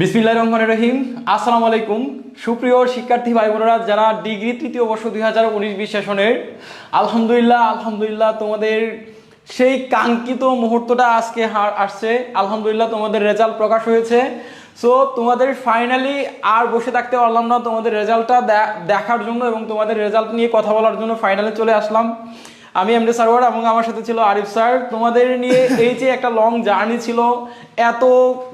বিসমিল্লাহ রহমান রহিম। আসসালামু আলাইকুম। সুপ্রিয় শিক্ষার্থী ভাই বোনেরা যারা ডিগ্রি তৃতীয় বর্ষ দুই হাজার উনিশ বিশ সেশনের আলহামদুলিল্লাহ আলহামদুলিল্লাহ তোমাদের সেই কাঙ্ক্ষিত মুহূর্তটা আজকে আসছে। আলহামদুলিল্লাহ তোমাদের রেজাল্ট প্রকাশ হয়েছে। সো তোমাদের ফাইনালি আর বসে থাকতে পারলাম না। তোমাদের রেজাল্টটা দেখার জন্য এবং তোমাদের রেজাল্ট নিয়ে কথা বলার জন্য ফাইনালে চলে আসলাম। আমি এমডি সারোয়ার এবং আমার সাথে ছিল আরিফ স্যার তোমাদের নিয়ে এই যে একটা লং জার্নি ছিল এত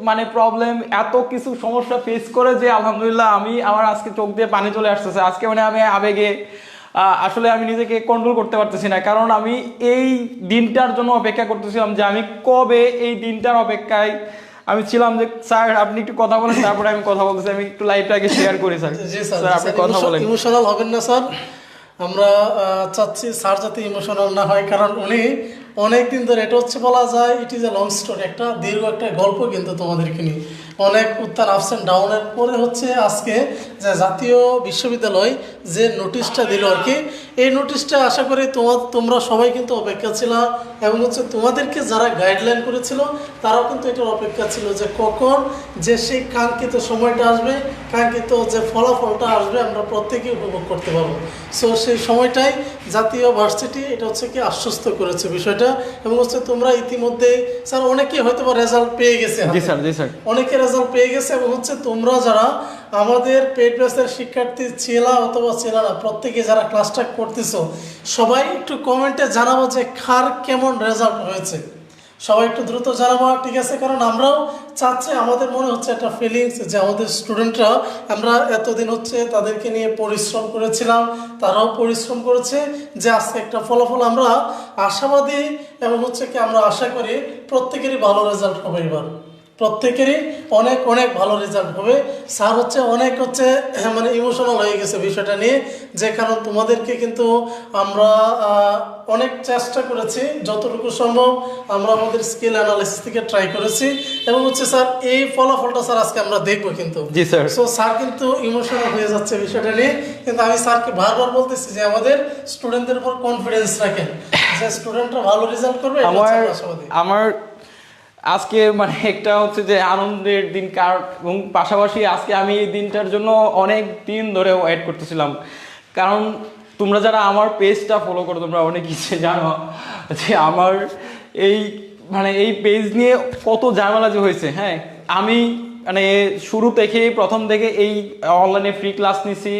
মানে প্রবলেম এত কিছু সমস্যা ফেস করে যে আলহামদুলিল্লাহ আমি আমার আজকে চোখ দিয়ে পানি চলে আসতেছে। আজকে মানে আমি আবেগে আসলে আমি নিজেকে কন্ট্রোল করতে পারতেছি না। কারণ আমি এই দিনটার জন্য অপেক্ষা করতেছিলাম যে আমি কবে এই দিনটার অপেক্ষায় আমি ছিলাম যে স্যার আপনি একটু কথা বলেন তারপরে আমি কথা বলতেছি। আমি একটু লাইভটাকে শেয়ার করি স্যার। স্যার। আপনি কথা বলেন। ইমোশনাল হবেন না স্যার। আমরা চাচ্ছি স্যার যাতে ইমোশনাল না হয় কারণ উনি অনেক দিন ধরে, এটা হচ্ছে বলা যায় it is a long story একটা দীর্ঘ একটা গল্প কিন্তু তোমাদেরকে নিয়ে। অনেক উত্থান আপস অ্যান্ড ডাউনের পরে হচ্ছে আজকে যে জাতীয় বিশ্ববিদ্যালয় যে নোটিশটা দিল আর কি, এই নোটিশটা আশা করি তোমার তোমরা সবাই কিন্তু অপেক্ষা ছিল এবং হচ্ছে তোমাদেরকে যারা গাইডলাইন করেছিল, তারাও কিন্তু এটার অপেক্ষা ছিল যে কখন যে সেই কাঙ্ক্ষিত সময়টা আসবে, কাঙ্ক্ষিত যে ফলাফলটা আসবে আমরা প্রত্যেকেই উপভোগ করতে পারব। সো সেই সময়টাই জাতীয় ভার্সিটি এটা হচ্ছে কি আশ্বস্ত করেছে বিষয়টা। এবং হচ্ছে তোমরা ইতিমধ্যে স্যার অনেকে হয়তো বা রেজাল্ট পেয়ে গেছে জি স্যার জি স্যার। অনেকে রেজাল্ট পেয়ে গেছে এবং হচ্ছে তোমরা যারা আমাদের পেড ব্যাচের শিক্ষার্থী ছেলা অথবা ছেলেরা প্রত্যেকে যারা ক্লাসটা করতেছো সবাই একটু কমেন্টে জানাব যে খার কেমন রেজাল্ট হয়েছে। সবাই একটু দ্রুত জানাব ঠিক আছে? কারণ আমরাও চাচ্ছি, আমাদের মনে হচ্ছে একটা ফিলিংস যে আমাদের স্টুডেন্টরা আমরা এতদিন হচ্ছে তাদেরকে নিয়ে পরিশ্রম করেছিলাম, তারাও পরিশ্রম করেছে যে আজকে একটা ফলাফল আমরা আশাবাদী এবং হচ্ছে কি আমরা আশা করি প্রত্যেকেরই ভালো রেজাল্ট হবে এবার। প্রত্যেকেরই অনেক অনেক ভালো রেজাল্ট হবে। স্যার হচ্ছে অনেক হচ্ছে মানে ইমোশনাল হয়ে গেছে বিষয়টা নিয়ে যে কারণ তোমাদেরকে কিন্তু আমরা অনেক চেষ্টা করেছি যতটুকু সম্ভব আমরা আমাদের স্কিল অ্যানালিসিস থেকে ট্রাই করেছি। এবং হচ্ছে স্যার এই ফলাফলটা স্যার আজকে আমরা দেখব কিন্তু। জি স্যার। সো স্যার কিন্তু ইমোশনাল হয়ে যাচ্ছে বিষয়টা নিয়ে কিন্তু আমি স্যারকে বারবার বলতেছি যে আমাদের স্টুডেন্টদের উপর কনফিডেন্স রাখেন। যে স্টুডেন্টরা ভালো রেজাল্ট করবে আমার আমার আজকে মানে একটা হচ্ছে যে আনন্দের দিন, কার এবং পাশাপাশি আজকে আমি এই দিনটার জন্য অনেক দিন ধরে ওয়েট করতেছিলাম। কারণ তোমরা যারা আমার পেজটা ফলো করো, তোমরা অনেক কিছু জানো যে আমার এই মানে এই পেজ নিয়ে কত ঝামেলা যে হয়েছে হ্যাঁ? আমি মানে শুরু থেকে প্রথম থেকে এই অনলাইনে ফ্রি ক্লাস নিছি।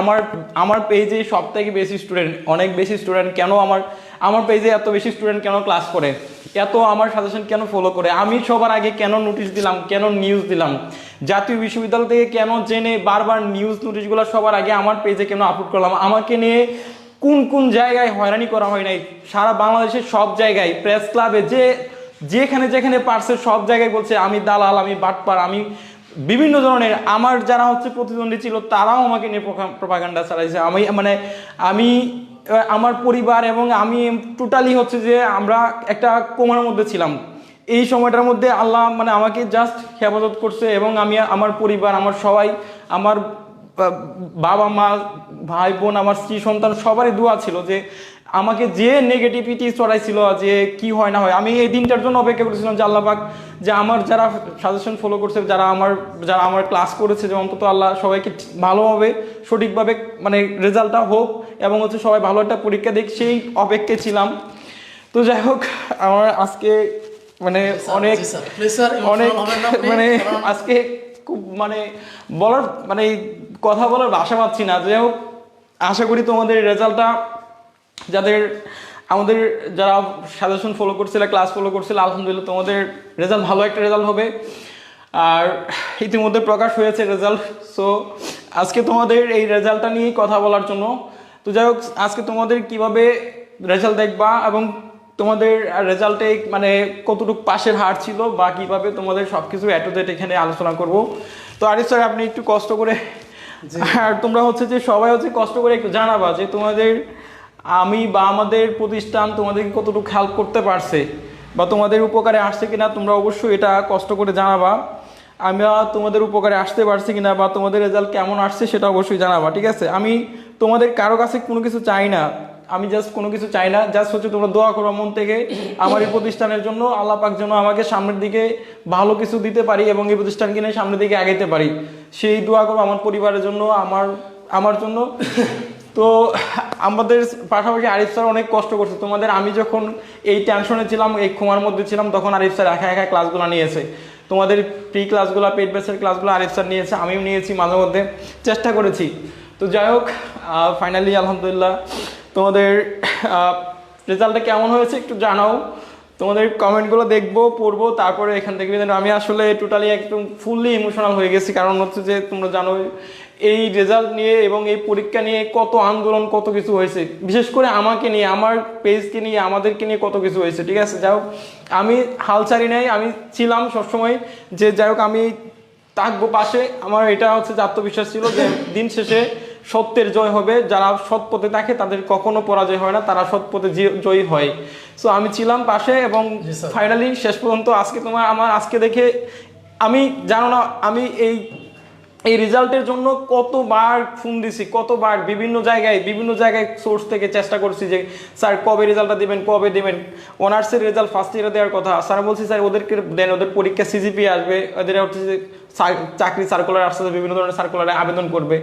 আমার আমার পেজে সব থেকে বেশি স্টুডেন্ট অনেক বেশি স্টুডেন্ট কেন আমার আমার পেজে এত বেশি স্টুডেন্ট কেন ক্লাস করে? এত আমার সাজেশন কেন ফলো করে? আমি সবার আগে কেন নোটিশ দিলাম? কেন নিউজ দিলাম? জাতীয় বিশ্ববিদ্যালয় থেকে কেন জেনে বারবার নিউজ নোটিশগুলো সবার আগে আমার পেজে কেন আপলোড করলাম? আমাকে নিয়ে কোন কোন জায়গায় হয়রানি করা হয় নাই? সারা বাংলাদেশের সব জায়গায় প্রেস ক্লাবে যে, যেখানে যেখানে পারছে, সব জায়গায় বলছে, আমি দালাল, আমি বাটপার, আমি বিভিন্ন ধরনের। আমার যারা হচ্ছে প্রতিদ্বন্দ্বী ছিল, তারাও আমাকে নিয়ে প্রপাগান্ডা চালাইছে। আমি মানে আমি আমার পরিবার এবং আমি টোটালি হচ্ছে যে আমরা একটা কোমার মধ্যে ছিলাম। এই সময়টার মধ্যে আল্লাহ মানে আমাকে জাস্ট হেফাজত করছে এবং আমি আমার পরিবার, আমার সবাই, আমার বাবা মা, ভাই বোন, আমার স্ত্রী, সন্তান সবারই দোয়া ছিল যে আমাকে যে নেগেটিভিটি চড়াইছিল যে কি হয় না হয় আমি এই দিনটার জন্য অপেক্ষা করেছিলাম যে আল্লাহ পাক যে আমার যারা সাজেশন ফলো করছে যারা আমার যারা আমার ক্লাস করেছে যে অন্তত আল্লাহ সবাইকে ভালোভাবে সঠিকভাবে মানে রেজাল্টটা হোক এবং হচ্ছে সবাই ভালো একটা পরীক্ষা দেখ সেই অপেক্ষায় ছিলাম। তো যাই হোক আমার আজকে মানে অনেক অনেক মানে আজকে খুব মানে বলার মানে কথা বলার ভাষা পাচ্ছি না। যাই হোক আশা করি তোমাদের রেজাল্টটা যাদের আমাদের যারা সাজেশন ফলো করছিল ক্লাস ফলো করছিল আলহামদুলিল্লাহ তোমাদের রেজাল্ট ভালো একটা রেজাল্ট হবে। আর ইতিমধ্যে প্রকাশ হয়েছে রেজাল্ট সো আজকে তোমাদের এই রেজাল্টটা নিয়েই কথা বলার জন্য। তো যাই হোক আজকে তোমাদের কীভাবে রেজাল্ট দেখবা এবং তোমাদের রেজাল্টে মানে কতটুকু পাশের হার ছিল বা কীভাবে তোমাদের সব কিছু অ্যাটোডেট এখানে আলোচনা করব। তো আরিফ স্যার আপনি একটু কষ্ট করে আর তোমরা হচ্ছে যে সবাই হচ্ছে কষ্ট করে একটু জানাবা যে তোমাদের আমি বা আমাদের প্রতিষ্ঠান তোমাদেরকে কতটুকু হেল্প করতে পারছে বা তোমাদের উপকারে আসছে কিনা তোমরা অবশ্যই এটা কষ্ট করে জানাবা। আমরা তোমাদের উপকারে আসতে পারছি কিনা বা তোমাদের রেজাল্ট কেমন আসছে সেটা অবশ্যই জানাবা, ঠিক আছে? আমি তোমাদের কারও কাছে কোনো কিছু চাই না। আমি জাস্ট কোনো কিছু চাই না জাস্ট হচ্ছে তোমরা দোয়া করো মন থেকে আমার এই প্রতিষ্ঠানের জন্য, আল্লাহ পাক যেন আমাকে সামনের দিকে ভালো কিছু দিতে পারি এবং এই প্রতিষ্ঠানকে নিয়ে সামনের দিকে আগাইতে পারি। সেই দোয়া করো আমার পরিবারের জন্য, আমার আমার জন্য। তো আমাদের পাশাপাশি আরিফ স্যার অনেক কষ্ট করছে। তোমাদের আমি যখন এই টেনশনে ছিলাম, এই ক্ষমার মধ্যে ছিলাম, তখন আরিফ স্যার একা একা ক্লাসগুলো নিয়েছে। তোমাদের প্রি ক্লাসগুলো পেট বেসের ক্লাসগুলো আরিফ স্যার নিয়েছে, আমিও নিয়েছি মাঝে মধ্যে। চেষ্টা করেছি। তো যাই হোক ফাইনালি আলহামদুলিল্লাহ তোমাদের রেজাল্টটা কেমন হয়েছে একটু জানাও। তোমাদের কমেন্টগুলো দেখব, পড়ব, তারপরে এখান থেকে আমি আসলে টোটালি একদম ফুললি ইমোশনাল হয়ে গেছি, কারণ হচ্ছে যে তোমরা জানো, এই রেজাল্ট নিয়ে এবং এই পরীক্ষা নিয়ে কত আন্দোলন, কত কিছু হয়েছে। বিশেষ করে আমাকে নিয়ে, আমার পেজকে নিয়ে, আমাদেরকে নিয়ে কত কিছু হয়েছে, ঠিক আছে? যাই হোক, আমি হাল ছাড়ি নাই, আমি ছিলাম সবসময় যে যাই হোক, আমি থাকব পাশে। আমার এটা হচ্ছে আত্মবিশ্বাস ছিল যে দিন শেষে সত্যের জয় হবে যারা সৎ পথে থাকে তাদের কখনো পরাজয় হয় না তারা সৎ পথে জয়ী হয়। সো আমি ছিলাম পাশে এবং ফাইনালি শেষ পর্যন্ত আজকে তোমার আমার আজকে দেখে আমি জানো না আমি এই এই রেজাল্টের জন্য কতবার ফোন দিছি, কতবার বিভিন্ন জায়গায় বিভিন্ন জায়গায় সোর্স থেকে চেষ্টা করছি যে, স্যার, কবে রেজাল্টটা দিবেন, কবে দিবেন? অনার্সের রেজাল্ট ফার্স্ট ইয়ারে দেওয়ার কথা। স্যার, বলছি, স্যার, ওদেরকে, দেন ওদের পরীক্ষা সিজিপি আসবে। ওদের হচ্ছে চাকরি সার্কুলার আসছে বিভিন্ন ধরনের সার্কুলারে আবেদন করবে।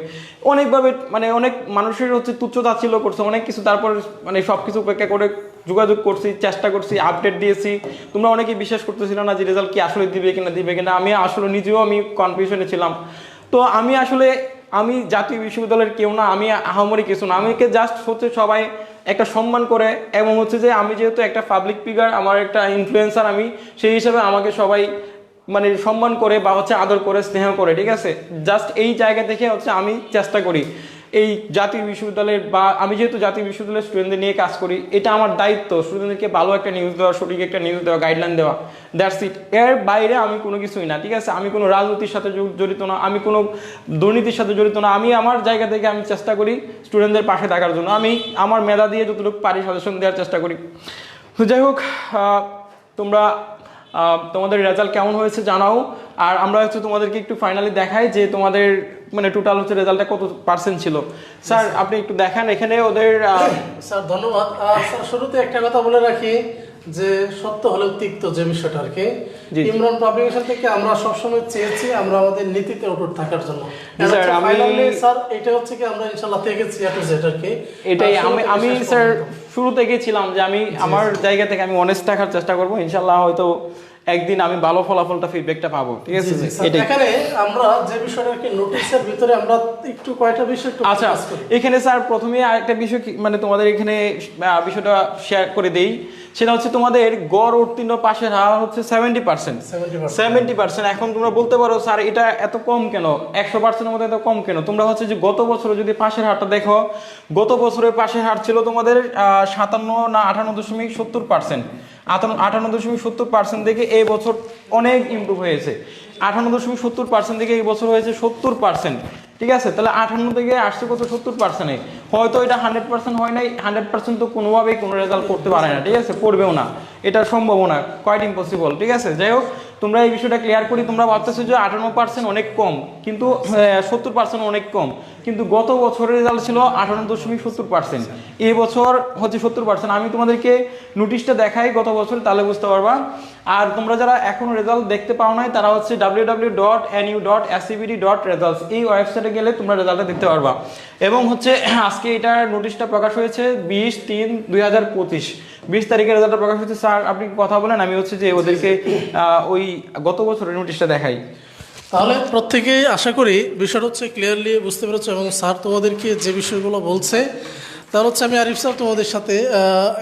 অনেকভাবে মানে অনেক মানুষের হচ্ছে তুচ্ছ তাচ্ছিল্য করছে, অনেক কিছু। তারপর মানে সব কিছু উপেক্ষা করে যোগাযোগ করছি, চেষ্টা করছি আপডেট দিয়েছি। তোমরা অনেকেই বিশ্বাস করতেছিল না যে, রেজাল্ট কি আসলে দিবে কিনা দিবে কিনা? আমি আসলে নিজেও আমি কনফিউশনে ছিলাম। তো আমি আসলে, আমি জাতীয় বিশ্ববিদ্যালয়ের কেউ না, আমি আহামরি কিছু না। আমাকে জাস্ট হচ্ছে সবাই একটা সম্মান করে এবং হচ্ছে যে আমি যেহেতু একটা পাবলিক ফিগার আমার একটা ইনফ্লুয়েন্সার আমি সেই হিসাবে আমাকে সবাই মানে সম্মান করে বা হচ্ছে আদর করে, স্নেহ করে, ঠিক আছে? জাস্ট এই জায়গা থেকে হচ্ছে আমি চেষ্টা করি। এই জাতীয় বিশ্ববিদ্যালয়ের বা আমি যেহেতু জাতীয় বিশ্ববিদ্যালয়ের স্টুডেন্টদের নিয়ে কাজ করি, এটা আমার দায়িত্ব। স্টুডেন্টদেরকে ভালো একটা নিউজ দেওয়া, সঠিক একটা নিউজ দেওয়া গাইডলাইন দেওয়া দ্যাটস ইট এর বাইরে আমি কোনো কিছুই না, ঠিক আছে? আমি কোনো রাজনীতির সাথে জড়িত না, আমি কোনো দুর্নীতির সাথে জড়িত না। আমি আমার জায়গা থেকে আমি চেষ্টা করি স্টুডেন্টদের পাশে থাকার জন্য। আমি আমার মেধা দিয়ে যতটুকু পারি সাজেশন দেওয়ার চেষ্টা করি। তো যাই হোক তোমরা তোমাদের রেজাল্ট কেমন হয়েছে জানাও। আর আমরা হচ্ছে তোমাদেরকে একটু ফাইনালি দেখাই যে তোমাদের মানে টোটাল হচ্ছে রেজাল্টটা কত পার্সেন্ট ছিল। স্যার আপনি একটু দেখান এখানে ওদের স্যার ধন্যবাদ। স্যার শুরুতে একটা কথা বলে রাখি। যে সত্য হলেও তিক্ত যে বিষয়টা আর কি। ইমরান পাবলিকেশন থেকে আমরা সবসময় চেয়েছি আমরা আমাদের নীতিতে অটুট থাকার জন্য। স্যার, এটা হচ্ছে কি আমরা থেকেছি এ টু জেড আর কি। এটাই আমি আমি স্যার শুরু থেকে ছিলাম যে আমি আমার জায়গা থেকে আমি অনেস্ট থাকার চেষ্টা করব। হয়তো একদিন আমি ভালো ফলাফলটা ফিডব্যাকটা পাবো। ঠিক আছে? এখানে আমরা যে বিষয়টা কি নোটিশের ভিতরে আমরা একটু কয়টা বিষয় আচ্ছা এখানে স্যার প্রথমে আরেকটা বিষয় মানে তোমাদের এখানে বিষয়টা শেয়ার করে দেই। সেটা হচ্ছে তোমাদের গড় উত্তীর্ণ পাশের হার হচ্ছে সেভেন্টি পার্সেন্ট 70% সেভেন্টি পার্সেন্ট এখন তোমরা বলতে পারো স্যার এটা এত কম কেন? একশো পার্সেন্টের মধ্যে এত কম কেন? তোমরা হচ্ছে যে গত বছরে যদি পাশের হারটা দেখো গত বছরের পাশের হার ছিল তোমাদের সাতান্ন না আটান্ন দশমিক সত্তর পার্সেন্ট আটান্ন দশমিক সত্তর পার্সেন্ট থেকে এই বছর অনেক ইমপ্রুভ হয়েছে। আটান্ন দশমিক সত্তর পার্সেন্ট থেকে এই বছর হয়েছে সত্তর পার্সেন্ট ঠিক আছে, তাহলে আটান্ন থেকে আসছে কত? সত্তর পার্সেন্টে হয়তো এটা হান্ড্রেড পার্সেন্ট হয় নাই হান্ড্রেড পার্সেন্ট তো কোনোভাবেই কোনো রেজাল্ট করতে পারে না, ঠিক আছে? করবেও না। এটা সম্ভব না কোয়াইট ইম্পসিবল ঠিক আছে? যাই হোক তোমরা এই বিষয়টা ক্লিয়ার করি, তোমরা ভাবতেছো যে আটান্ন পার্সেন্ট অনেক কম, কিন্তু সত্তর পার্সেন্ট অনেক কম, কিন্তু গত বছরের রেজাল্ট ছিল আটান্ন দশমিক সত্তর পার্সেন্ট এই বছর হচ্ছে সত্তর পার্সেন্ট আমি তোমাদেরকে নোটিশটা দেখাই, গত বছর, তাহলে বুঝতে পারবা। আর তোমরা যারা এখনও রেজাল্ট দেখতে পাও নাই, তারা হচ্ছে W W dot N U dot ACBD dot results এই ওয়েবসাইটে গেলে তোমরা রেজাল্টটা দেখতে পারবা। এবং হচ্ছে, আজকে এটার নোটিশটা প্রকাশ হয়েছে বিশ তিন দুই হাজার পঁচিশ। বিশ তারিখে রেজাল্টটা প্রকাশ হয়েছে স্যার আপনি কথা বলেন? আমি হচ্ছে যে ওদেরকে ওই গত বছরের নোটিশটা দেখাই। তাহলে প্রত্যেকেই আশা করি বিষয়টা হচ্ছে ক্লিয়ারলি বুঝতে পেরেছে এবং স্যার তোমাদেরকে যে বিষয়গুলো বলছে তার হচ্ছে আমি আরিফ স্যার তোমাদের সাথে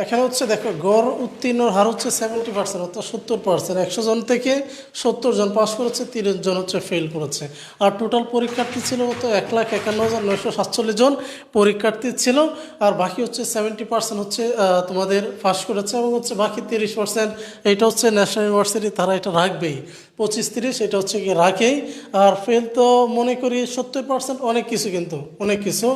এখানে হচ্ছে দেখো, গড় উত্তীর্ণর হার হচ্ছে সেভেন্টি পার্সেন্ট অর্থাৎ সত্তর পার্সেন্ট একশো জন থেকে সত্তর জন পাস করেছে, তিরিশ জন হচ্ছে ফেল করেছে। আর টোটাল পরীক্ষার্থী ছিল মতো এক লাখ একান্ন হাজার নয়শো সাতচল্লিশ জন পরীক্ষার্থী ছিল, আর বাকি হচ্ছে সেভেন্টি পার্সেন্ট হচ্ছে তোমাদের পাস করেছে, এবং হচ্ছে বাকি তিরিশ পার্সেন্ট এটা হচ্ছে ন্যাশনাল ইউনিভার্সিটি তারা এটা রাখবেই। পঁচিশ তিরিশ, এটা হচ্ছে কি রাখেই। আর ফেল তো মনে করি সত্তর পার্সেন্ট অনেক কিছু কিন্তু, অনেক কিছু।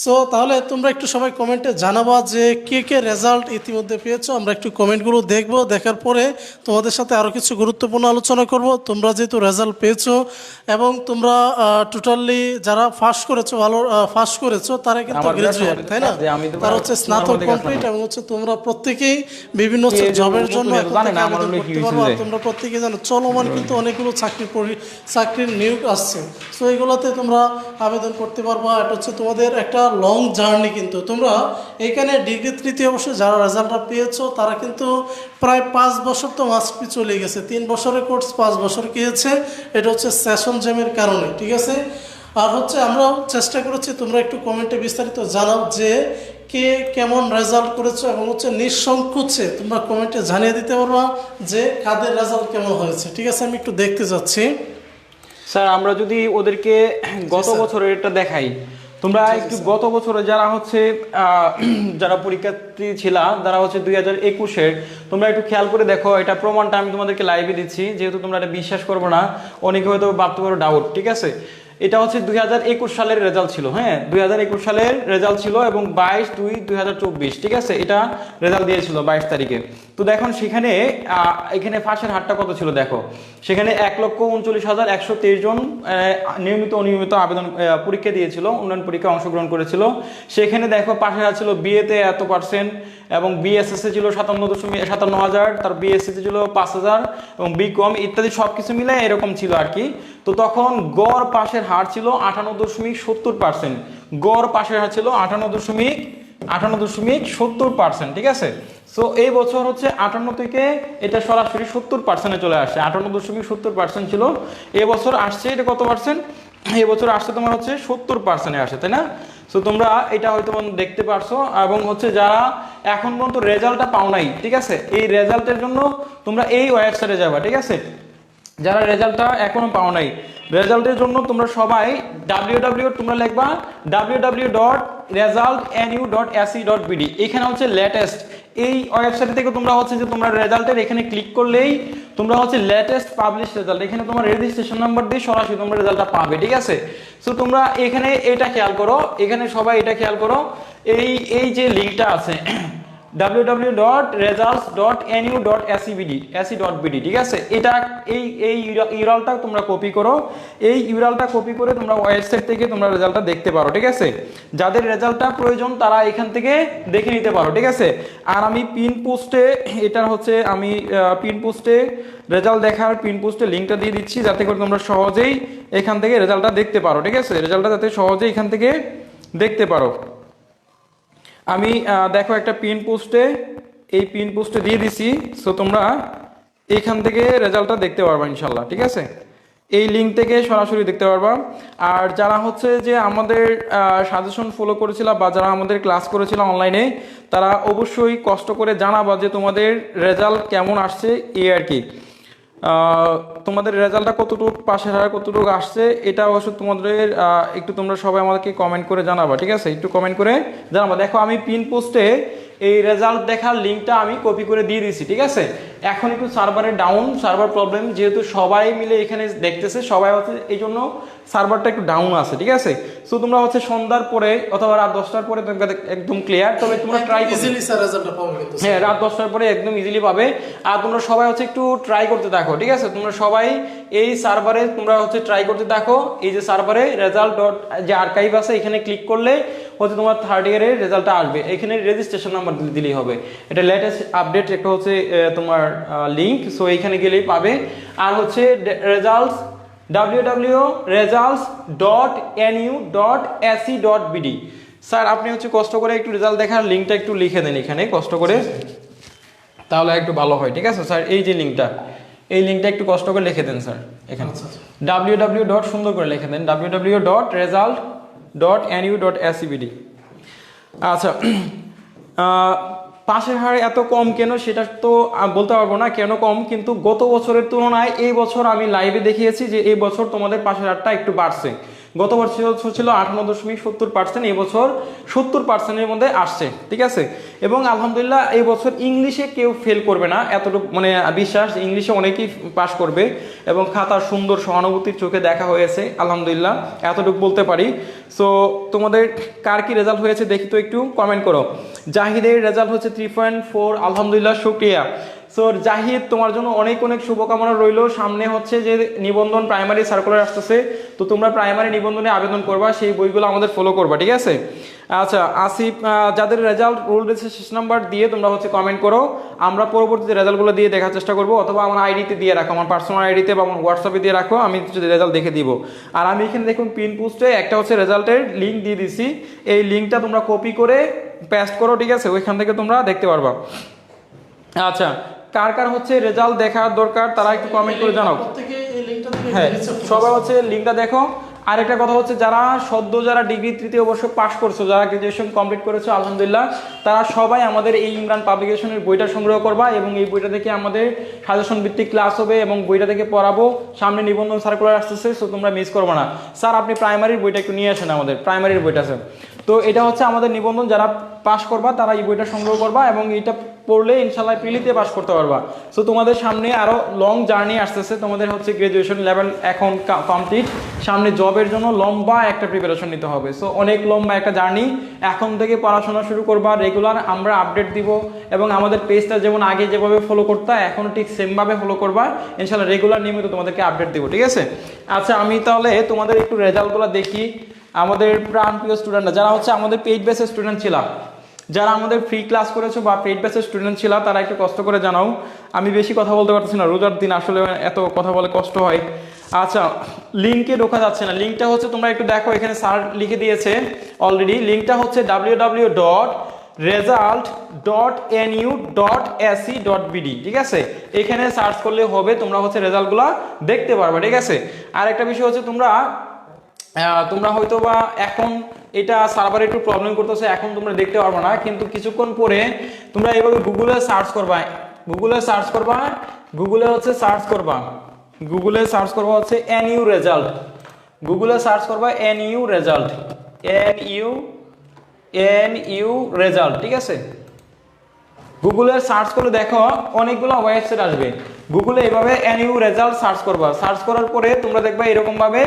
সো তাহলে তোমরা একটু সবাই কমেন্টে জানাবা যে কে কে রেজাল্ট ইতিমধ্যে পেয়েছ। আমরা একটু কমেন্টগুলো দেখব। দেখার পরে তোমাদের সাথে আরও কিছু গুরুত্বপূর্ণ আলোচনা করব। তোমরা যেহেতু রেজাল্ট পেয়েছ এবং তোমরা টোটালি যারা ফার্স্ট করেছ ভালো ফার্স্ট করেছ তারা কিন্তু গ্রাজুয়েট তাই না? তোমার- তারা হচ্ছে স্নাতক কমপ্লিট এবং হচ্ছে তোমরা প্রত্যেকেই বিভিন্ন জবের জন্য আবেদন করতে পারব। আর তোমরা প্রত্যেকে জানো চলমান কিন্তু অনেকগুলো চাকরি পরি চাকরির নিয়োগ আসছে। সো এগুলোতে তোমরা আবেদন করতে পারবা। এটা হচ্ছে তোমাদের একটা লং জার্নি কিন্তু। তোমরা এখানে ডিগ্রি তৃতীয় বর্ষে যারা রেজাল্টটা পেয়েছ তারা কিন্তু প্রায় পাঁচ বছর তো মাস্টপি চলে গেছে। তিন বছরের কোর্স পাঁচ বছর গিয়েছে। এটা হচ্ছে সেশন জ্যামের কারণে ঠিক আছে? আর হচ্ছে আমরাও চেষ্টা করেছি তোমরা একটু কমেন্টে বিস্তারিত জানাও যে কে কেমন রেজাল্ট করেছ এবং হচ্ছে নিঃসংকোচে তোমরা কমেন্টে জানিয়ে দিতে পারবা যে কাদের রেজাল্ট কেমন হয়েছে। ঠিক আছে? আমি একটু দেখতে যাচ্ছি। স্যার আমরা যদি ওদেরকে গত। বছরের এটা দেখাই তোমরা একটু গত বছরে যারা হচ্ছে যারা পরীক্ষার্থী ছিলা যারা হচ্ছে দুই হাজার একুশের তোমরা একটু খেয়াল করে দেখো এটা প্রমাণটা আমি তোমাদেরকে লাইভে দিচ্ছি যেহেতু তোমরা এটা বিশ্বাস করবে না অনেকে হয়তো ভাবতে পারো ডাউট ঠিক আছে? এটা হচ্ছে দুই হাজার একুশ সালের রেজাল্ট ছিল হ্যাঁ? দুই হাজার একুশ সালের রেজাল্ট ছিল এবং বাইশ দুই দুই হাজার চব্বিশ ঠিক আছে? এটা রেজাল্ট দিয়েছিল বাইশ তারিখে। তো দেখুন, সেখানে এখানে ফাঁসের হারটা কত ছিল দেখো? সেখানে এক লক্ষ উনচল্লিশ হাজার একশো তেইশ জন নিয়মিত অনিয়মিত আবেদন পরীক্ষা দিয়েছিল, উন্নয়ন পরীক্ষায় অংশগ্রহণ করেছিল। সেখানে দেখো, পাশের হার ছিল বিএতে এত পার্সেন্ট এবং বিএসএস ছিল সাতান্ন দশমিক সাতান্ন হাজার, তার বিএসসি ছিল পাঁচ হাজার এবং বিকম ইত্যাদি সব কিছু মিলে এরকম ছিল আর কি। তো তখন গড় পাশের হার ছিল আটান্ন দশমিক সত্তর পার্সেন্ট গড় পাশের হার ছিল আটান্ন দশমিক আটান্ন দশমিক সত্তর পার্সেন্ট ঠিক আছে? সো এই বছর হচ্ছে আটান্ন থেকে এটা সরাসরি সত্তর পার্সেন্টে চলে আসছে। আটান্ন দশমিক সত্তর পার্সেন্ট ছিল। এবছর আসছে, এটা কত পার্সেন্ট এবছর আসছে তোমার হচ্ছে সত্তর পার্সেন্টে আসে তাই না? সো তোমরা এটা হয়তো দেখতে পারছ। এবং হচ্ছে যারা এখন পর্যন্ত রেজাল্টটা পাও নাই, ঠিক আছে? এই রেজাল্টের জন্য তোমরা এই ওয়েবসাইটে যাবা, ঠিক আছে? যারা রেজাল্টটা এখনও পাও নাই, রেজাল্টের জন্য তোমরা সবাই ডাব্লিউ ডাব্লিউ তোমরা লিখবা W W dot result dot AC dot BD এখানে হচ্ছে লেটেস্ট এই ওয়েবসাইট থেকে তোমরা হচ্ছে যে তোমরা রেজাল্টের এখানে ক্লিক করলেই তোমরা হচ্ছে লেটেস্ট পাবলিশ রেজাল্ট এখানে তোমার রেজিস্ট্রেশন নাম্বার দিয়ে সরাসরি তোমরা রেজাল্টটা পাবে, ঠিক আছে? সো তোমরা এখানে এটা খেয়াল করো, এখানে সবাই এটা খেয়াল করো। এই এই যে লিঙ্কটা আছে www.results.nu.secbd ঠিক আছে? এটা এই এই ইউরালটা তোমরা কপি করো। এই ইউরালটা কপি করে তোমরা ওয়েবসাইট থেকে তোমরা রেজাল্টটা দেখতে পারো, ঠিক আছে? যাদের রেজাল্টটা প্রয়োজন, তারা এখান থেকে দেখে নিতে পারো, ঠিক আছে? আর আমি পিন পোস্টে এটার হচ্ছে আমি পিন পোস্টে রেজাল্ট দেখার পিন পোস্টে লিঙ্কটা দিয়ে দিচ্ছি, যাতে করে তোমরা সহজেই এখান থেকে রেজাল্টটা দেখতে পারো, ঠিক আছে? রেজাল্টটা যাতে সহজেই এখান থেকে দেখতে পারো। আমি দেখো একটা পিন পোস্টে এই পিন পোস্টে দিয়ে দিছি সো তোমরা এইখান থেকে রেজাল্টটা দেখতে পারবা ইনশাল্লাহ, ঠিক আছে? এই লিঙ্ক থেকে সরাসরি দেখতে পারবা। আর যারা হচ্ছে যে আমাদের সাজেশন ফলো করেছিল বা যারা আমাদের ক্লাস করেছিল অনলাইনে তারা অবশ্যই কষ্ট করে জানাবা যে তোমাদের রেজাল্ট কেমন আসছে এই আর কি। তোমাদের রেজাল্টটা কতটুকু, পাশের হার কতটুকু আসছে, এটা অবশ্য তোমাদের একটু তোমরা সবাই আমাদেরকে কমেন্ট করে জানাবা, ঠিক আছে? একটু কমেন্ট করে জানাবা। দেখো, আমি পিন পোস্টে এই রেজাল্ট দেখার লিঙ্কটা আমি কপি করে দিয়ে দিয়েছি ঠিক আছে? এখন একটু সার্ভারে ডাউন সার্ভার প্রবলেম যেহেতু সবাই মিলে এখানে দেখতেছে সবাই হচ্ছে এই জন্য সার্ভারটা একটু ডাউন আছে ঠিক আছে? সো তোমরা হচ্ছে সন্ধ্যার পরে অথবা রাত দশটার পরে একদম ক্লিয়ার তবে তোমরা ট্রাই করো। ইজিলি স্যার রেজাল্টটা পাবো হ্যাঁ রাত দশটার পরে একদম ইজিলি পাবে। আর তোমরা সবাই হচ্ছে একটু ট্রাই করতে থাকো ঠিক আছে? তোমরা সবাই এই সার্ভারে তোমরা হচ্ছে ট্রাই করতে থাকো। এই যে সার্ভারে রেজাল্ট ডট যে আর্কাইভ আছে এখানে ক্লিক করলে হচ্ছে তোমার থার্ড ইয়ারের রেজাল্টটা আসবে। এখানে রেজিস্ট্রেশন নাম্বার দিলেই হবে। এটা লেটেস্ট আপডেট একটা হচ্ছে তোমার লিঙ্ক সো এইখানে গেলেই পাবে। আর হচ্ছে রেজাল্টস www.results.nu.se.bd স্যার আপনি হচ্ছে কষ্ট করে একটু রেজাল্ট দেখার লিঙ্কটা একটু লিখে দেন এখানে কষ্ট করে। তাহলে একটু ভালো হয় ঠিক আছে? স্যার এই যে লিঙ্কটা এই লিঙ্কটা একটু কষ্ট করে লিখে দেন স্যার এখানে। ডাব্লিউ ডাব্লিউ ডট সুন্দর করে লিখে দেন। W W dot result dot N U dot ACBD আচ্ছা পাশের হার এত কম কেন সেটা তো বলতে পারব না কেন কম, কিন্তু গত বছরের তুলনায় এই বছর আমি লাইভে দেখিয়েছি যে এই বছর তোমাদের পাশের হারটা একটু বাড়ছে। গত বছর ছিল আটান্ন দশমিক সত্তর পার্সেন্ট এবছর বছর সত্তর পার্সেন্টের মধ্যে আসছে, ঠিক আছে? এবং আলহামদুলিল্লাহ এই বছর ইংলিশে কেউ ফেল করবে না, এতটুকু মানে বিশ্বাস, ইংলিশে অনেকেই পাশ করবে এবং খাতার সুন্দর সহানুভূতির চোখে দেখা হয়েছে, আলহামদুলিল্লাহ, এতটুকু বলতে পারি। সো তোমাদের কার কি রেজাল্ট হয়েছে দেখি তো একটু কমেন্ট করো। জাহিদের রেজাল্ট হচ্ছে থ্রি পয়েন্ট ফোর আলহামদুলিল্লাহ, শুক্রিয়া। সো জাহিদ, তোমার জন্য অনেক অনেক শুভকামনা রইল। সামনে হচ্ছে যে নিবন্ধন প্রাইমারি সার্কুলার আসতেছে, তো তোমরা প্রাইমারি নিবন্ধনে আবেদন করবা, সেই বইগুলো আমাদের ফলো করবা, ঠিক আছে? আচ্ছা আসিফ যাদের রেজাল্ট রোল শেষ নাম্বার দিয়ে তোমরা হচ্ছে কমেন্ট করো। আমরা পরবর্তীতে রেজাল্টগুলো দিয়ে দেখার চেষ্টা করব অথবা আমার আইডিতে দিয়ে রাখো আমার পার্সোনাল আইডিতে বা আমার হোয়াটসঅ্যাপে দিয়ে রাখো আমি রেজাল্ট দেখে দিব। আর আমি এখানে দেখুন পিন পোস্টে একটা হচ্ছে রেজাল্টের লিঙ্ক দিয়ে দিছি। এই লিঙ্কটা তোমরা কপি করে পেস্ট করো ঠিক আছে? ওইখান থেকে তোমরা দেখতে পারবা। আচ্ছা কার কার হচ্ছে রেজাল্ট দেখার দরকার তারা একটু কমেন্ট করে জানাও। হ্যাঁ সবাই হচ্ছে লিঙ্কটা দেখো। আরেকটা কথা হচ্ছে, যারা সদ্য যারা ডিগ্রি তৃতীয় বর্ষ পাশ করছ, যারা গ্রাজুয়েশন কমপ্লিট করেছ, আলহামদুলিল্লাহ, তারা সবাই আমাদের এই ইমরান পাবলিকেশনের বইটা সংগ্রহ করবা এবং এই বইটা থেকে আমাদের সাজেশন ভিত্তিক ক্লাস হবে এবং বইটা থেকে পড়াবো। সামনে নিবন্ধন সার্কুলার আসতেছে সো তোমরা মিস করব না। স্যার, আপনি প্রাইমারির বইটা একটু নিয়ে আসেন আমাদের প্রাইমারির বইটা স্যার তো এটা হচ্ছে আমাদের নিবন্ধন, যারা পাশ করবা তারা এই বইটা সংগ্রহ করবা এবং এটা পড়লে ইনশাল্লাহ প্রিলিতে পাশ করতে পারবা। সো তোমাদের সামনে আরও লং জার্নি আসতেছে, তোমাদের হচ্ছে গ্রাজুয়েশন লেভেল এখন কমপ্লিট সামনে জবের জন্য লম্বা একটা প্রিপারেশন নিতে হবে। সো অনেক লম্বা একটা জার্নি এখন থেকে পড়াশোনা শুরু করবা রেগুলার আমরা আপডেট দিব এবং আমাদের পেজটা যেমন আগে যেভাবে ফলো করতা, এখন ঠিক সেমভাবে ফলো করবা। ইনশাল্লাহ রেগুলার নিয়মিত তোমাদেরকে আপডেট দিব, ঠিক আছে? আচ্ছা আমি তাহলে তোমাদের একটু রেজাল্টগুলো দেখি। আমাদের প্রাণ প্রিয় স্টুডেন্টরা যারা হচ্ছে আমাদের পেইড বেসের স্টুডেন্ট ছিলাম যারা আমাদের ফ্রি ক্লাস করেছ বা পেইড বেসের স্টুডেন্ট ছিল, তারা একটু কষ্ট করে জানাও। আমি বেশি কথা বলতে পারতেছি না, রোজার দিন আসলে এত কথা বলে কষ্ট হয়। আচ্ছা লিঙ্কে ঢোকা যাচ্ছে না। লিঙ্কটা হচ্ছে, তোমরা একটু দেখো, এখানে স্যার লিখে দিয়েছে অলরেডি লিঙ্কটা হচ্ছে W W dot result dot N U dot AC dot BD ঠিক আছে? এখানে সার্চ করলে হবে, তোমরা হচ্ছে রেজাল্টগুলো দেখতে পারবে, ঠিক আছে? আর একটা বিষয় হচ্ছে, তোমরা তোমরা হয়তো বা এখন এটা সার্ভারে একটু প্রবলেম করতেছে, এখন তোমরা দেখতে পারবে না, কিন্তু কিছুক্ষণ পরে তোমরা এভাবে গুগলে সার্চ করবা। গুগলে সার্চ করবা গুগলে হচ্ছে সার্চ করবা। গুগলে সার্চ করবা হচ্ছে এন ইউ রেজাল্ট গুগলে সার্চ করবা N U result N U N U result ঠিক আছে? গুগলে সার্চ করে দেখো অনেকগুলো ওয়েবসাইট আসবে। গুগলে এভাবে এন ইউ রেজাল্ট সার্চ করবা। সার্চ করার পরে তোমরা দেখবা এরকম ভাবে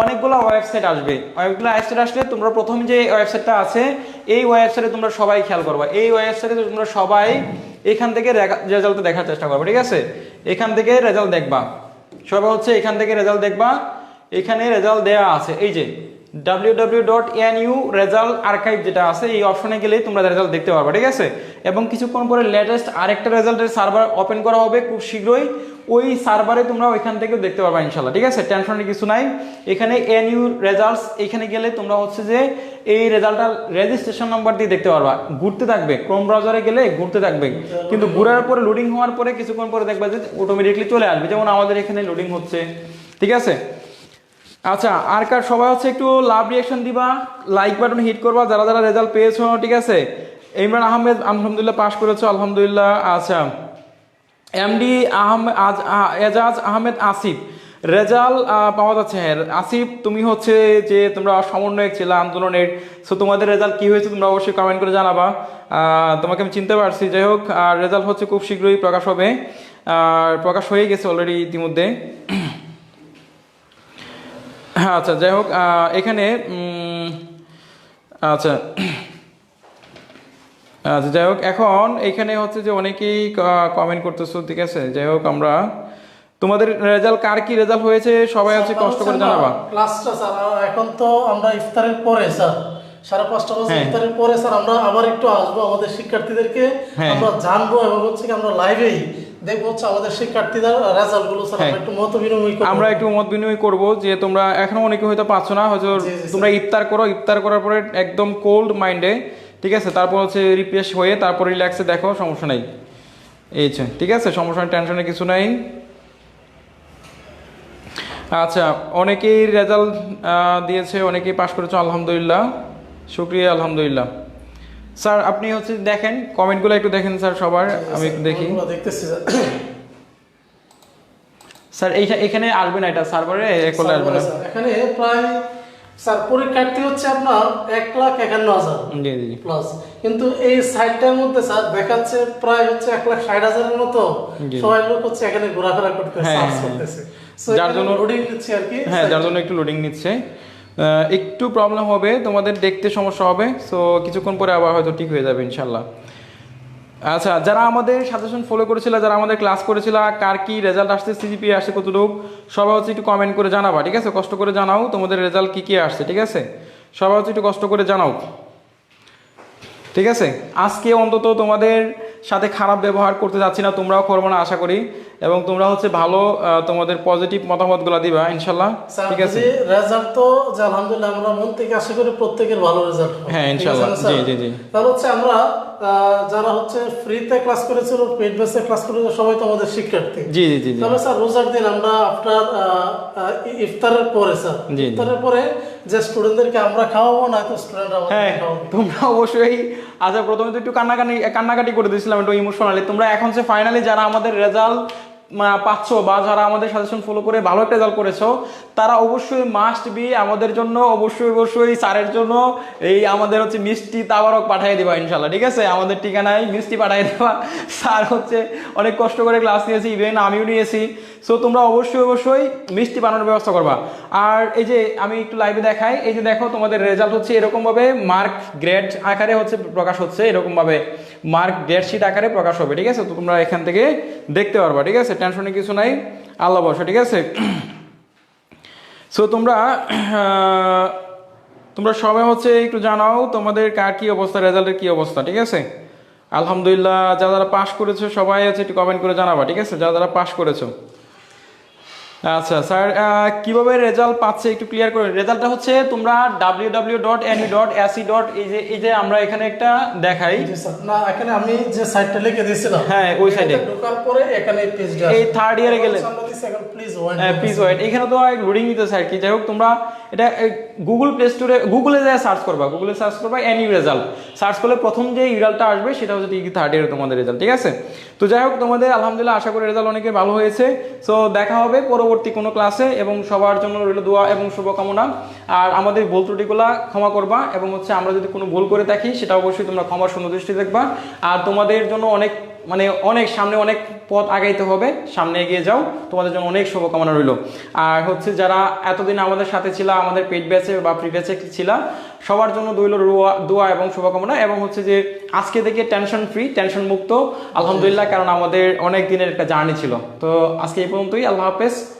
অনেকগুলো ওয়েবসাইট আসবে। অনেকগুলো ওয়েবসাইট আসলে তোমরা প্রথম যে ওয়েবসাইটটা আছে, এই ওয়েবসাইটে তোমরা সবাই খেয়াল করবা। এই ওয়েবসাইটে তোমরা সবাই এখান থেকে রেজাল্ট দেখার চেষ্টা করবে, ঠিক আছে? এখান থেকে রেজাল্ট দেখবা। সবাই হচ্ছে এখান থেকে রেজাল্ট দেখবা। এখানে রেজাল্ট দেওয়া আছে। এই যে W dot N U result archive যেটা আছে, এই অপশনে গেলেই তোমরা রেজাল্ট দেখতে পারবে, ঠিক আছে? এবং কিছুক্ষণ পরে লেটেস্ট আরেকটা রেজাল্টের সার্ভার ওপেন করা হবে খুব শীঘ্রই। ওই সার্ভারে তোমরা ওইখান থেকেও দেখতে পারবে ইনশাল্লাহ ঠিক আছে? টেনশনের কিছু নাই। এখানে এন ইউ রেজাল্টস এখানে গেলে তোমরা হচ্ছে যে এই রেজাল্টটা রেজিস্ট্রেশন নাম্বার দিয়ে দেখতে পারবা। ঘুরতে থাকবে ক্রোম ব্রাউজারে গেলে ঘুরতে থাকবে। কিন্তু ঘুরার পরে লোডিং হওয়ার পরে কিছুক্ষণ পরে দেখবে যে অটোমেটিকলি চলে আসবে। যেমন আমাদের এখানে লোডিং হচ্ছে, ঠিক আছে? আচ্ছা আর কার সবাই হচ্ছে একটু লাভ রিয়াকশন দিবা লাইক বাটন হিট করবা, যারা যারা রেজাল্ট পেয়েছ, ঠিক আছে? ইমরান আহমেদ, আলহামদুলিল্লাহ পাশ করেছ, আলহামদুলিল্লাহ আচ্ছা। এমডি আহমেদ আজ এজাজ আহমেদ আসিফ। রেজাল্ট পাওয়া যাচ্ছে হ্যাঁ। আসিফ, তুমি হচ্ছে যে তোমরা সমন্বয়ক ছিল আন্দোলনের সো তোমাদের রেজাল্ট কি হয়েছে তোমরা অবশ্যই কমেন্ট করে জানাবা। তোমাকে আমি চিনতে পারছি। যাই হোক, আর রেজাল্ট হচ্ছে খুব শীঘ্রই প্রকাশ হবে। আর প্রকাশ হয়ে গেছে অলরেডি ইতিমধ্যে। হ্যাঁ আচ্ছা যাই হোক এখানে আচ্ছা আচ্ছা যাই হোক এখন এখানে হচ্ছে যে অনেকেই কমেন্ট করতেছো ঠিক আছে যাই হোক আমরা তোমাদের রেজাল্ট কার কি রেজাল্ট হয়েছে সবাই হচ্ছে কষ্ট করে জানাবা ক্লাসটা স্যার এখন তো আমরা ইফতারের পরে স্যার সাড়ে পাঁচটা বাজে হ্যাঁ। ইফতারের পরে স্যার আমরা আবার একটু আসব আমাদের শিক্ষার্থীদেরকে হ্যাঁ। আমরা জানব এবং হচ্ছে কি আমরা লাইভেই দেখব হচ্ছে আমাদের শিক্ষার্থীদের রেজাল্ট স্যার আমরা হ্যাঁ। একটু মত বিনিময় করব। আমরা একটু মত বিনিময় করব যে তোমরা এখনও অনেকে হয়তো পাচ্ছ না হয়তো তোমরা ইফতার করো ইফতার করার পরে একদম কোল্ড মাইন্ডে ঠিক আছে? তারপর হচ্ছে রিফ্রেশ হয়ে তারপর রিল্যাক্সে দেখো সমস্যা নেই। এই ঠিক আছে? সমস্যা নেই টেনশনের কিছু নাই। আচ্ছা অনেকেই রেজাল্ট দিয়েছে অনেকেই পাশ করেছে আলহামদুলিল্লাহ। শুক্রিয়া আলহামদুলিল্লাহ। স্যার আপনি হচ্ছে দেখেন কমেন্টগুলো একটু দেখেন স্যার সবার আমি একটু দেখি। দেখতেছি স্যার। এইটা এখানে আসবে না এটা সার্ভারে করলে আসবে না এখানে প্রায় স্যার পরীক্ষার্থী হচ্ছে আপনার এক লাখ একান্ন হাজার জি জি। জি। প্লাস কিন্তু এই সাইটটার মধ্যে স্যার দেখাচ্ছে প্রায় হচ্ছে এক লাখ ষাট হাজারের মতো। সবাই লোক হচ্ছে এখানে ঘোরাফেরা করতেছে হ্যাঁ, সার্চ হ্যাঁ। করতেছে। যার জন্য- লোডিং দিচ্ছে আর কি হ্যাঁ যার জন্য একটু লোডিং নিচ্ছে। একটু প্রবলেম হবে, তোমাদের দেখতে সমস্যা হবে সো কিছুক্ষণ পরে আবার হয়তো ঠিক হয়ে যাবে ইনশাল্লাহ আচ্ছা যারা আমাদের সাজেশন ফলো করেছিল, যারা আমাদের ক্লাস করেছিল, কার কি রেজাল্ট আসছে সিজিপি আসছে, কতটুকু, সবাই হচ্ছে একটু কমেন্ট করে জানাবা, ঠিক আছে? কষ্ট করে জানাও, তোমাদের রেজাল্ট কি কি আসছে, ঠিক আছে? সবাই হচ্ছে একটু কষ্ট করে জানাও। ঠিক আছে? আজকে অন্তত তোমাদের সাথে খারাপ ব্যবহার করতে যাচ্ছি না, তোমরাও করব না, আশা করি। এবং তোমরা হচ্ছে ভালো তোমাদের পজিটিভ মতামতগুলো দিবা ইনশাল্লাহ ঠিক আছে? রেজাল্ট তো যে আলহামদুলিল্লাহ আমরা মন থেকে আশা করি প্রত্যেকের ভালো রেজাল্ট হ্যাঁ, ইনশাআল্লাহ। জি, জি, জি। তাহলে হচ্ছে আমরা যারা হচ্ছে ফ্রিতে ক্লাস করেছিল পেড বেসে ক্লাস করেছিল সবাই তো আমাদের শিক্ষার্থী। জি জি জি তবে স্যার রোজার দিন আমরা আফটার ইফতারের পরে স্যার। ইফতারের পরে যে স্টুডেন্টদেরকে আমরা খাওয়াবো না তো স্টুডেন্টরা হ্যাঁ তোমরা অবশ্যই আচ্ছা প্রথমে তো একটু কান্নাকানি কান্নাকাটি করে দিয়েছিলাম একটু ইমোশনালি তোমরা এখন যে ফাইনালি যারা আমাদের রেজাল্ট পাচ্ছ বা যারা আমাদের সাজেশন ফলো করে ভালো একটা রেজাল্ট করেছ, তারা অবশ্যই মাস্ট বি আমাদের জন্য, অবশ্যই অবশ্যই স্যারের জন্য এই আমাদের হচ্ছে মিষ্টি তাবারক পাঠিয়ে দেবা ইনশাল্লাহ ঠিক আছে? আমাদের ঠিকানায় মিষ্টি পাঠিয়ে দেওয়া স্যার হচ্ছে অনেক কষ্ট করে ক্লাস নিয়েছি ইভেন আমিও নিয়েছি। সো তোমরা অবশ্যই অবশ্যই মিষ্টি বানানোর ব্যবস্থা করবা। আর এই যে আমি একটু লাইভে দেখাই, এই যে দেখো তোমাদের রেজাল্ট হচ্ছে এরকম ভাবে মার্ক গ্রেড আকারে হচ্ছে প্রকাশ হচ্ছে এরকম ভাবে মার্ক গ্রেড শিট আকারে প্রকাশ হবে, ঠিক আছে? তো তোমরা এখান থেকে দেখতে পারবা, ঠিক আছে? টেনশনে কিছু নাই, আল্লাহ বসো, ঠিক আছে? সো তোমরা তোমরা সবাই হচ্ছে একটু জানাও তোমাদের কার কি অবস্থা, রেজাল্টের কি অবস্থা, ঠিক আছে? আলহামদুলিল্লাহ, যারা যারা পাশ করেছ, সবাই হচ্ছে একটু কমেন্ট করে জানাবা, ঠিক আছে? যারা যারা পাশ করেছ। আচ্ছা স্যার কীভাবে রেজাল্ট পাচ্ছে একটু ক্লিয়ার করে রেজাল্টটা হচ্ছে তোমরা W W dot N E dot AC dot এই যে এই যে আমরা এখানে একটা দেখাই। না এখানে আমি যে সাইটটা লিখে দিয়েছিলাম হ্যাঁ, ওই। এটাতে ঢোকার পরে এখানে পেজটা এই year এ গেলে। প্লিজ হ্যাঁ প্লিজ ওয়েট এখানে তো লোডিং নিতেছে আর কি? যাই হোক তোমরা এটা গুগল প্লে স্টোরে গুগলে যা সার্চ করবা গুগলে সার্চ করবা এনি রেজাল্ট সার্চ করলে প্রথম যে রেজাল্টটা আসবে সেটা হচ্ছে টিকি থার্ড ইয়ার তোমাদের রেজাল্ট ঠিক আছে? তো যাই হোক তোমাদের আলহামদুলিল্লাহ আশা করি রেজাল্ট অনেকে ভালো হয়েছে। সো দেখা হবে পরবর্তী কোনো ক্লাসে এবং সবার জন্য রইল দোয়া এবং শুভকামনা। আর আমাদের ভুল ত্রুটিগুলা ক্ষমা করবা এবং হচ্ছে আমরা যদি কোনো ভুল করে থাকি, সেটা অবশ্যই তোমরা ক্ষমার সুন্দৃষ্টি দেখবা। আর তোমাদের জন্য অনেক মানে অনেক, সামনে অনেক পথ আগাইতে হবে। সামনে এগিয়ে যাও। তোমাদের জন্য অনেক শুভকামনা রইল। আর হচ্ছে যারা এতদিন আমাদের সাথে ছিল, আমাদের পেট ব্যাচে বা প্রি ব্যাচে ছিল, সবার জন্য দইল রোয়া, দোয়া এবং শুভকামনা এবং হচ্ছে যে আজকে থেকে টেনশন ফ্রি টেনশন মুক্ত। আলহামদুলিল্লাহ, কারণ আমাদের অনেক দিনের একটা জার্নি ছিল। তো আজকে এই পর্যন্তই। আল্লাহ হাফেজ।